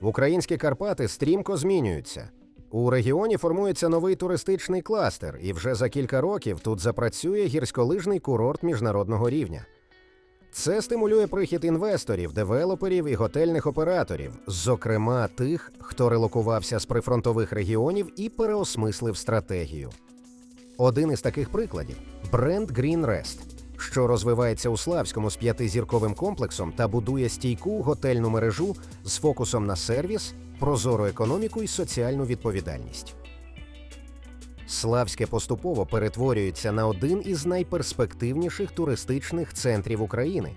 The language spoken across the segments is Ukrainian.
Українські Карпати стрімко змінюються. У регіоні формується новий туристичний кластер, і вже за кілька років тут запрацює гірськолижний курорт міжнародного рівня. Це стимулює прихід інвесторів, девелоперів і готельних операторів, зокрема тих, хто релокувався з прифронтових регіонів і переосмислив стратегію. Один із таких прикладів бренд Green Rest, що розвивається у Славському з п'ятизірковим комплексом та будує стійку готельну мережу з фокусом на сервіс, прозору економіку і соціальну відповідальність. Славське поступово перетворюється на один із найперспективніших туристичних центрів України,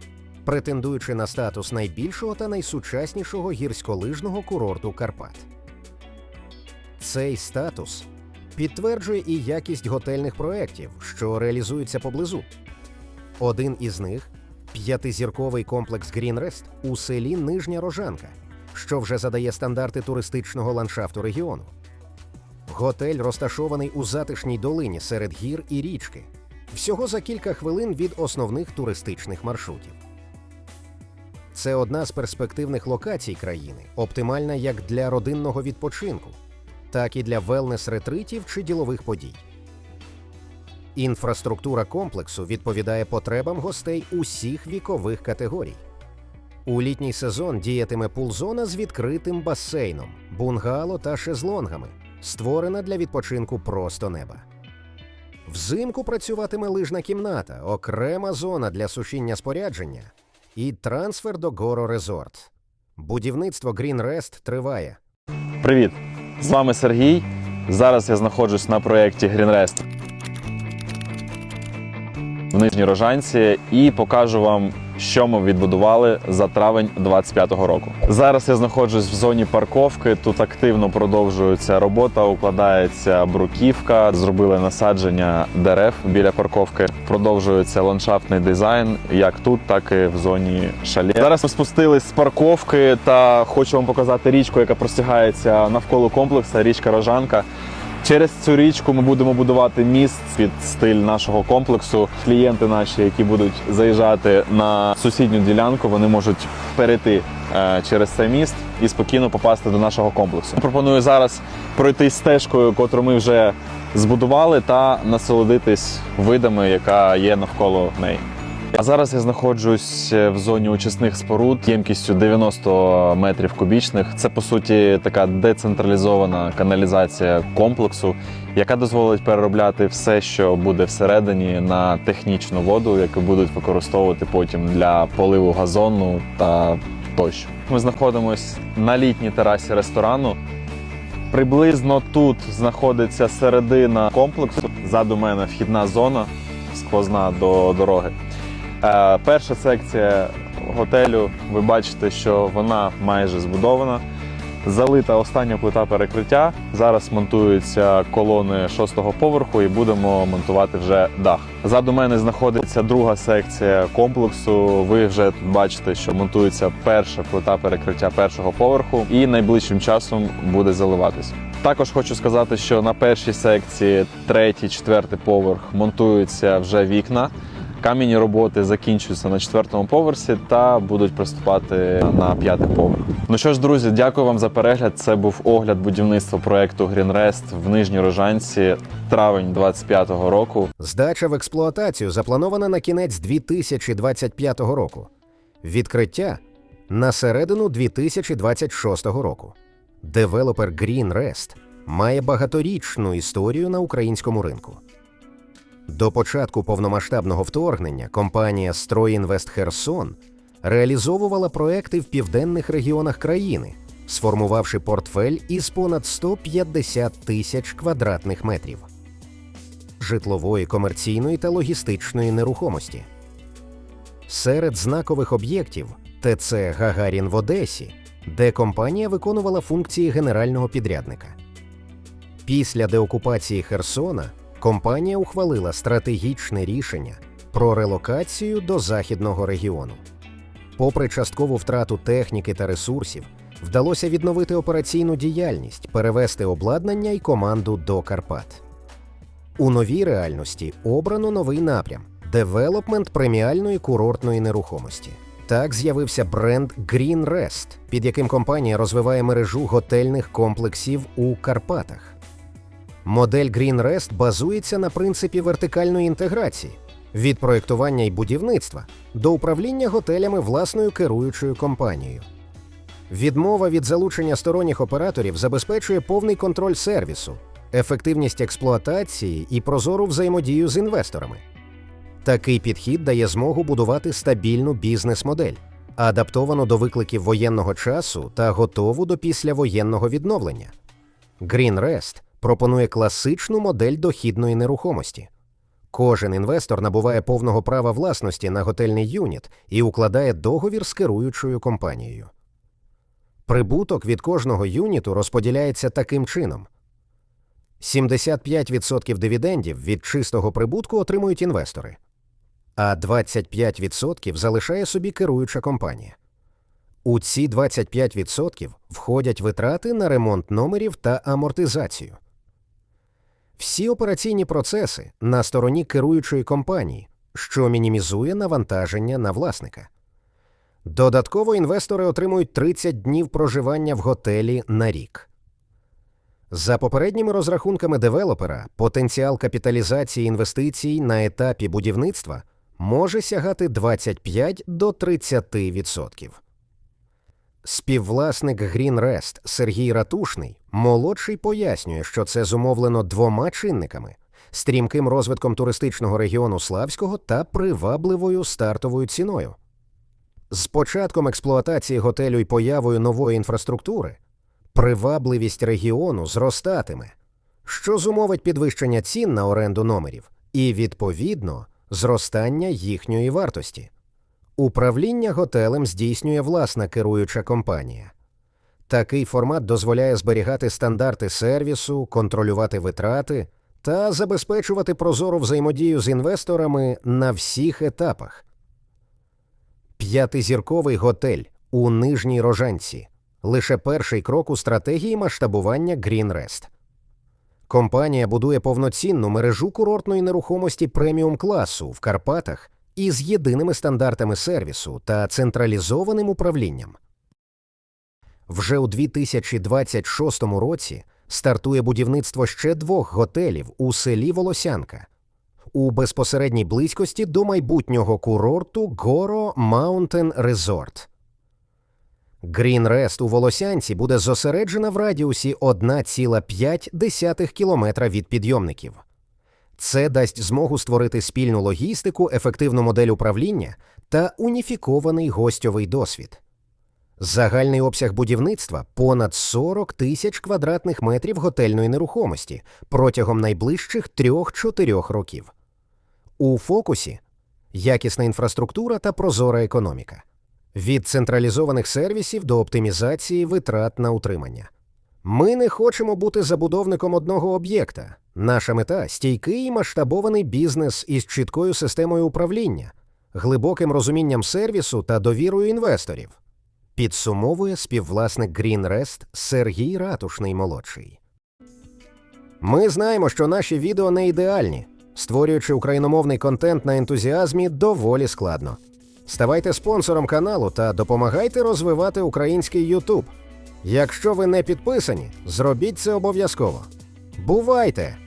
претендуючи на статус найбільшого та найсучаснішого гірськолижного курорту Карпат. Цей статус підтверджує і якість готельних проєктів, що реалізуються поблизу. Один із них п'ятизірковий комплекс Грінрест у селі Нижня Рожанка, що вже задає стандарти туристичного ландшафту регіону. Готель розташований у затишній долині серед гір і річки, всього за кілька хвилин від основних туристичних маршрутів. Це одна з перспективних локацій країни, оптимальна як для родинного відпочинку, так і для велнес-ретритів чи ділових подій. Інфраструктура комплексу відповідає потребам гостей усіх вікових категорій. У літній сезон діятиме пулзона з відкритим басейном, бунгало та шезлонгами, створена для відпочинку просто неба. Взимку працюватиме лижна кімната, окрема зона для сушіння спорядження і трансфер до Горо Резорт. Будівництво Green Rest триває. Привіт! З вами Сергій. Зараз я знаходжусь на проєкті Greenrest в Нижній Рожанці і покажу вам, що ми відбудували за травень 2025 року. Зараз я знаходжусь в зоні парковки. Тут активно продовжується робота, укладається бруківка, зробили насадження дерев біля парковки. Продовжується ландшафтний дизайн, як тут, так і в зоні шале. Зараз ми спустились з парковки та хочу вам показати річку, яка простягається навколо комплексу. Річка Рожанка. Через цю річку ми будемо будувати міст під стиль нашого комплексу. Клієнти наші, які будуть заїжджати на сусідню ділянку, вони можуть перейти е, через цей міст і спокійно попасти до нашого комплексу. Пропоную зараз пройти стежкою, котру ми вже збудували, та насолодитись видами, яка є навколо неї. А зараз я знаходжусь в зоні очисних споруд ємкістю 90 метрів кубічних. Це по суті така децентралізована каналізація комплексу, яка дозволить переробляти все, що буде всередині, на технічну воду, яку будуть використовувати потім для поливу газону та тощо. Ми знаходимося на літній терасі ресторану. Приблизно тут знаходиться середина комплексу. Ззаду мене вхідна зона сквозна до дороги. Е, Перша секція готелю, ви бачите, що вона майже збудована. Залита остання плита перекриття. Зараз монтуються колони шостого поверху і будемо монтувати вже дах. Ззаду мене знаходиться друга секція комплексу. Ви вже тут бачите, що монтується перша плита перекриття першого поверху, і найближчим часом буде заливатися. Також хочу сказати, що на першій секції, третій, четвертий поверх монтуються вже вікна. Кам'яні роботи закінчуються на четвертому поверсі та будуть приступати на п'ятий поверх. Ну що ж, друзі, дякую вам за перегляд. Це був огляд будівництва проекту Greenrest в Нижній Рожанці, травень 25-го року. Здача в експлуатацію запланована на кінець 2025 року. Відкриття на середину 2026 року. Девелопер Green Rest має багаторічну історію на українському ринку. До початку повномасштабного вторгнення компанія «Стройінвест Херсон реалізовувала проекти в південних регіонах країни, сформувавши портфель із понад 150 тисяч квадратних метрів житлової, комерційної та логістичної нерухомості. Серед знакових об'єктів ТЦ Гагарін в Одесі, де компанія виконувала функції генерального підрядника. Після деокупації Херсона компанія ухвалила стратегічне рішення про релокацію до західного регіону. Попри часткову втрату техніки та ресурсів, вдалося відновити операційну діяльність, перевести обладнання і команду до Карпат. У новій реальності обрано новий напрям девелопмент преміальної курортної нерухомості. Так з'явився бренд Green Rest, під яким компанія розвиває мережу готельних комплексів у Карпатах. Модель Green базується на принципі вертикальної інтеграції від проєктування і будівництва до управління готелями власною керуючою компанією. Відмова від залучення сторонніх операторів забезпечує повний контроль сервісу, ефективність експлуатації і прозору взаємодію з інвесторами. Такий підхід дає змогу будувати стабільну бізнес-модель, адаптовану до викликів воєнного часу та готову до післявоєнного відновлення. Green пропонує класичну модель дохідної нерухомості. Кожен інвестор набуває повного права власності на готельний юніт і укладає договір з керуючою компанією. Прибуток від кожного юніту розподіляється таким чином: 75% дивідендів від чистого прибутку отримують інвестори, а 25% залишає собі керуюча компанія. У ці 25% входять витрати на ремонт номерів та амортизацію. Всі операційні процеси на стороні керуючої компанії, що мінімізує навантаження на власника. Додатково інвестори отримують 30 днів проживання в готелі на рік. За попередніми розрахунками девелопера, потенціал капіталізації інвестицій на етапі будівництва може сягати 25 до 30%. Співвласник Green Rest Сергій Ратушний молодший пояснює, що це зумовлено двома чинниками: стрімким розвитком туристичного регіону Славського та привабливою стартовою ціною. З початком експлуатації готелю і появою нової інфраструктури привабливість регіону зростатиме, що зумовить підвищення цін на оренду номерів і, відповідно, зростання їхньої вартості. Управління готелем здійснює власна керуюча компанія. Такий формат дозволяє зберігати стандарти сервісу, контролювати витрати та забезпечувати прозору взаємодію з інвесторами на всіх етапах. П'ятизірковий готель у Нижній Рожанці лише перший крок у стратегії масштабування Green Rest. Компанія будує повноцінну мережу курортної нерухомості преміум класу в Карпатах із єдиними стандартами сервісу та централізованим управлінням. Вже у 2026 році стартує будівництво ще двох готелів у селі Волосянка у безпосередній близькості до майбутнього курорту Горо Маунтен Резорт. Green Rest у Волосянці буде зосереджена в радіусі 1,5 кілометра від підйомників. Це дасть змогу створити спільну логістику, ефективну модель управління та уніфікований гостьовий досвід. Загальний обсяг будівництва понад 40 тисяч квадратних метрів готельної нерухомості протягом найближчих 3-4 років. У фокусі якісна інфраструктура та прозора економіка. Від централізованих сервісів до оптимізації витрат на утримання. Ми не хочемо бути забудовником одного об'єкта. Наша мета стійкий масштабований бізнес із чіткою системою управління, глибоким розумінням сервісу та довірою інвесторів. Підсумовує співвласник Green Rest Сергій Ратушний молодший. Ми знаємо, що наші відео не ідеальні. Створюючи україномовний контент на ентузіазмі, доволі складно. Ставайте спонсором каналу та допомагайте розвивати український YouTube. Якщо ви не підписані, зробіть це обов'язково. Бувайте!